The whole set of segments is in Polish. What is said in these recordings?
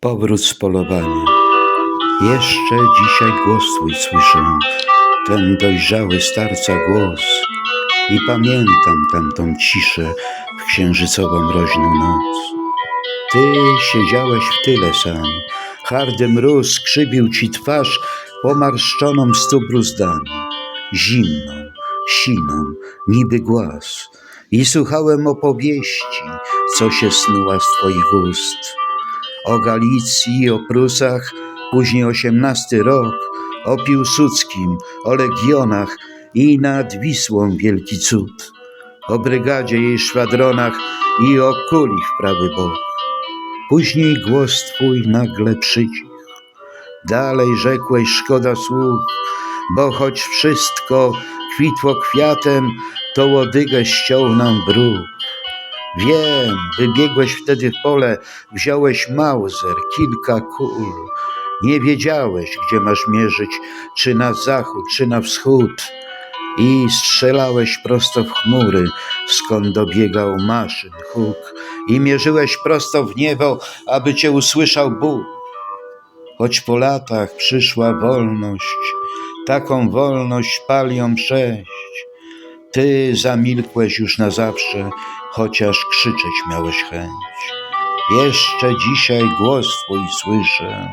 Powrót z polowania. Jeszcze dzisiaj głos twój słyszę, ten dojrzały starca głos. I pamiętam tamtą ciszę w księżycową mroźną noc. Ty siedziałeś w tyle sam, hardy mróz skrzybił ci twarz pomarszczoną stu bruzdami, zimną, siną, niby głaz. I słuchałem opowieści, co się snuła z twoich ust o Galicji, o Prusach, później osiemnasty rok, o Piłsudskim, o legionach i nad Wisłą wielki cud, o brygadzie jej szwadronach i o kuli w prawy bok. Później głos twój nagle przycichł. Dalej rzekłeś szkoda słów, bo choć wszystko kwitło kwiatem, to łodygę ściął nam bruk. Wiem, wybiegłeś wtedy w pole, wziąłeś mauzer, kilka kul. Nie wiedziałeś, gdzie masz mierzyć, czy na zachód, czy na wschód. I strzelałeś prosto w chmury, skąd dobiegał maszyn huk. I mierzyłeś prosto w niebo, aby cię usłyszał Bóg. Choć po latach przyszła wolność, taką wolność palią sześć. Ty zamilkłeś już na zawsze, chociaż krzyczeć miałeś chęć. Jeszcze dzisiaj głos twój słyszę,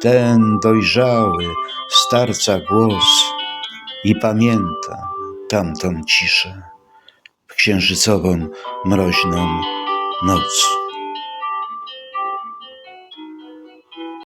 ten dojrzały starca głos i pamiętam tamtą ciszę w księżycową, mroźną noc.